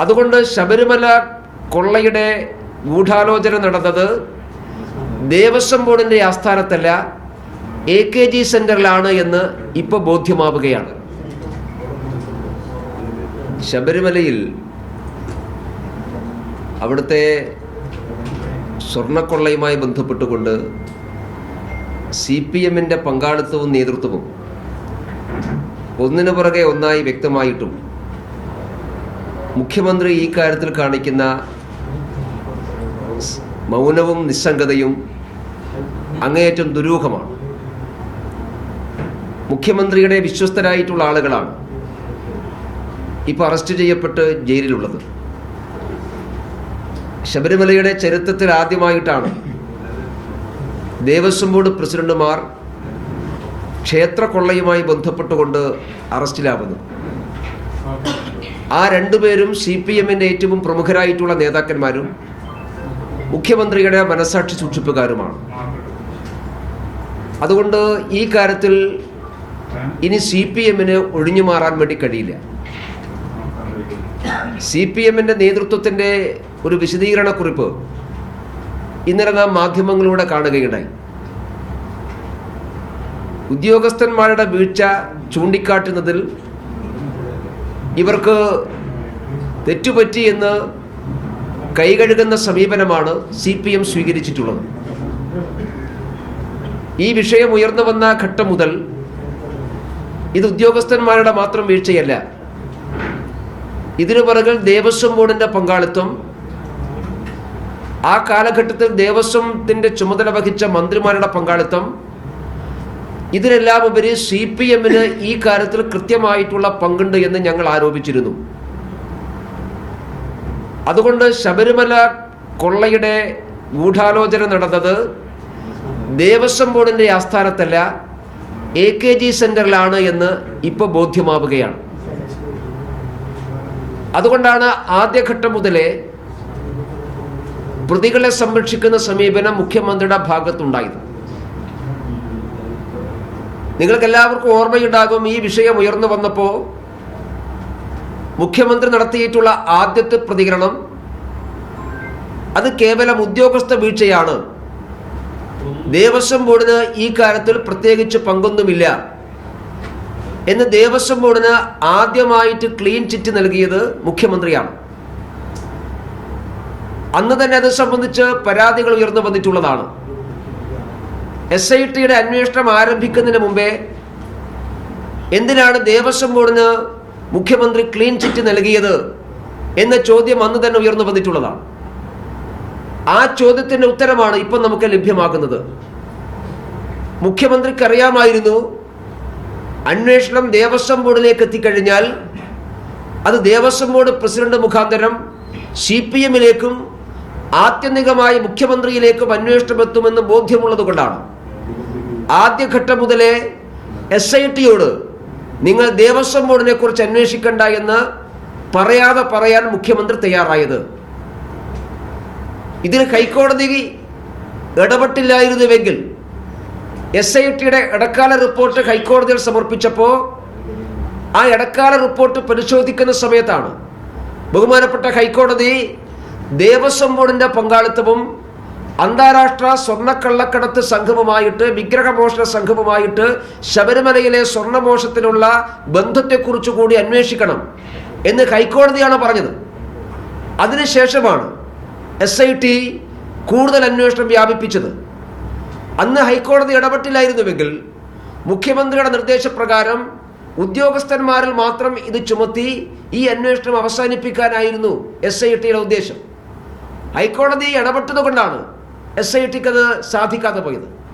അതുകൊണ്ട് ശബരിമല കൊള്ളയുടെ ഗൂഢാലോചന നടന്നത് ദേവസ്വം ബോർഡിന്റെ ആസ്ഥാനത്തല്ല എ കെ ജി സെന്ററിലാണ് എന്ന് ഇപ്പോൾ ബോധ്യമാവുകയാണ്. ശബരിമലയിൽ അവിടുത്തെ സ്വർണക്കൊള്ളയുമായി ബന്ധപ്പെട്ടുകൊണ്ട് സി പി എമ്മിന്റെ പങ്കാളിത്തവും നേതൃത്വവും ഒന്നിനു പുറകെ ഒന്നായി വ്യക്തമായിട്ടും മുഖ്യമന്ത്രി ഈ കാര്യത്തിൽ കാണിക്കുന്ന മൗനവും നിസ്സംഗതയും അങ്ങേയറ്റം ദുരൂഹമാണ്. മുഖ്യമന്ത്രിയുടെ വിശ്വസ്തരായിട്ടുള്ള ആളുകളാണ് ഇപ്പോൾ അറസ്റ്റ് ചെയ്യപ്പെട്ട് ജയിലിലുള്ളത്. ശബരിമലയുടെ ചരിത്രത്തിൽ ആദ്യമായിട്ടാണ് ദേവസ്വം ബോർഡ് പ്രസിഡന്റുമാർ ക്ഷേത്ര കൊള്ളയുമായി ബന്ധപ്പെട്ടുകൊണ്ട് അറസ്റ്റിലാവുന്നത്. ആ രണ്ടുപേരും സി പി എമ്മിന്റെ ഏറ്റവും പ്രമുഖരായിട്ടുള്ള നേതാക്കന്മാരും മുഖ്യമന്ത്രിയുടെ മനസാക്ഷി സൂക്ഷിപ്പുകാരുമാണ്. അതുകൊണ്ട് ഈ കാര്യത്തിൽ ഇനി സി പി എമ്മിന് ഒഴിഞ്ഞു മാറാൻ വേണ്ടി കഴിയില്ല. സി പി എമ്മിന്റെ നേതൃത്വത്തിന്റെ ഒരു വിശദീകരണക്കുറിപ്പ് ഇന്നലെ നാം മാധ്യമങ്ങളിലൂടെ കാണുകയുണ്ടായി. ഉദ്യോഗസ്ഥന്മാരുടെ വീഴ്ച ചൂണ്ടിക്കാട്ടുന്നതിൽ ഇവർക്ക് തെറ്റുപറ്റി എന്ന് കൈകഴുകുന്ന സമീപനമാണ് സി പി എം സ്വീകരിച്ചിട്ടുള്ളത്. ഈ വിഷയം ഉയർന്നു വന്ന ഘട്ടം മുതൽ ഇത് ഉദ്യോഗസ്ഥന്മാരുടെ മാത്രം വീഴ്ചയല്ല. ഇതിനു പുറകിൽ ദേവസ്വം ബോർഡിന്റെ പങ്കാളിത്തം ആ കാലഘട്ടത്തിൽ ദേവസ്വത്തിന്റെ ചുമതല വഹിച്ച മന്ത്രിമാരുടെ പങ്കാളിത്തം ഇതിനെല്ലാം ഉപരി സി പി എമ്മിന് ഈ കാര്യത്തിൽ കൃത്യമായിട്ടുള്ള പങ്കുണ്ട് എന്ന് ഞങ്ങൾ ആരോപിച്ചിരുന്നു. അതുകൊണ്ട് ശബരിമല കൊള്ളയുടെ ഗൂഢാലോചന നടന്നത് ദേവസ്വം ബോർഡിന്റെ ആസ്ഥാനത്തല്ല എ കെ ജി സെന്ററിലാണ് എന്ന് ഇപ്പോൾ ബോധ്യമാവുകയാണ്. അതുകൊണ്ടാണ് ആദ്യഘട്ടം മുതലേ പ്രതികളെ സംരക്ഷിക്കുന്ന സമീപനം മുഖ്യമന്ത്രിയുടെ ഭാഗത്തുണ്ടായത്. നിങ്ങൾക്ക് എല്ലാവർക്കും ഓർമ്മയുണ്ടാകും ഈ വിഷയം ഉയർന്നു വന്നപ്പോൾ മുഖ്യമന്ത്രി നടത്തിയിട്ടുള്ള ആദ്യത്തെ പ്രതികരണം. അത് കേവലം ഉദ്യോഗസ്ഥ വീഴ്ചയാണ്. ദേവസ്വം ബോർഡിന് ഈ കാര്യത്തിൽ പ്രത്യേകിച്ച് പങ്കൊന്നുമില്ല. എന്ന് ദേവസ്വം ബോർഡിന് ആദ്യമായിട്ട് ക്ലീൻ ചിറ്റ് നൽകിയത് മുഖ്യമന്ത്രിയാണ്. അന്ന് തന്നെ അത് സംബന്ധിച്ച് പരാതികൾ ഉയർന്നു വന്നിട്ടുള്ളതാണ്. എസ് ഐ ടിയുടെ അന്വേഷണം ആരംഭിക്കുന്നതിന് മുമ്പേ എന്തിനാണ് ദേവസ്വം ബോർഡിന് മുഖ്യമന്ത്രി ക്ലീൻ ചിറ്റ് നൽകിയത് എന്ന ചോദ്യം അന്ന് തന്നെ ഉയർന്നു വന്നിട്ടുള്ളതാണ് ആ ചോദ്യത്തിന്റെ ഉത്തരമാണ് ഇപ്പം നമുക്ക് ലഭ്യമാകുന്നത്. മുഖ്യമന്ത്രിക്ക് അറിയാമായിരുന്നു അന്വേഷണം ദേവസ്വം ബോർഡിലേക്ക് എത്തിക്കഴിഞ്ഞാൽ അത് ദേവസ്വം ബോർഡ് പ്രസിഡന്റ് മുഖാന്തരം സി പി എമ്മിലേക്കും ആത്യന്തികമായി മുഖ്യമന്ത്രിയിലേക്കും അന്വേഷണം എത്തുമെന്ന് ബോധ്യമുള്ളത് കൊണ്ടാണ് ആദ്യഘട്ടം മുതലേ എസ് ഐ ടിയോട് നിങ്ങൾ ദേവസ്വം ബോർഡിനെ കുറിച്ച് അന്വേഷിക്കണ്ട എന്ന് പറയാതെ പറയാൻ മുഖ്യമന്ത്രി തയ്യാറായത്. ഇതിന് ഹൈക്കോടതി ഇടപെട്ടില്ലായിരുന്നുവെങ്കിൽ എസ് ഐ ടിയുടെ ഇടക്കാല റിപ്പോർട്ട് ഹൈക്കോടതിയിൽ സമർപ്പിച്ചപ്പോൾ ആ ഇടക്കാല റിപ്പോർട്ട് പരിശോധിക്കുന്ന സമയത്താണ് ബഹുമാനപ്പെട്ട ഹൈക്കോടതി ദേവസ്വം ബോർഡിന്റെ പങ്കാളിത്തവും അന്താരാഷ്ട്ര സ്വർണക്കള്ളക്കടത്ത് സംഘവുമായിട്ട് വിഗ്രഹമോഷണ സംഘവുമായിട്ട് ശബരിമലയിലെ സ്വർണമോഷത്തിനുള്ള ബന്ധത്തെക്കുറിച്ച് കൂടി അന്വേഷിക്കണം എന്ന് ഹൈക്കോടതിയാണ് പറഞ്ഞത്. അതിനുശേഷമാണ് എസ് ഐ ടി കൂടുതൽ അന്വേഷണം വ്യാപിപ്പിച്ചത്. അന്ന് ഹൈക്കോടതി ഇടപെട്ടില്ലായിരുന്നുവെങ്കിൽ മുഖ്യമന്ത്രിയുടെ നിർദ്ദേശപ്രകാരം ഉദ്യോഗസ്ഥന്മാരിൽ മാത്രം ഇത് ചുമത്തി ഈ അന്വേഷണം അവസാനിപ്പിക്കാനായിരുന്നു എസ് ഐ ടിയുടെ ഉദ്ദേശം. ഹൈക്കോടതി ഇടപെട്ടതുകൊണ്ടാണ് എസ് ഐ ടിക്ക് അത് സാധിക്കാതെ പോയത്.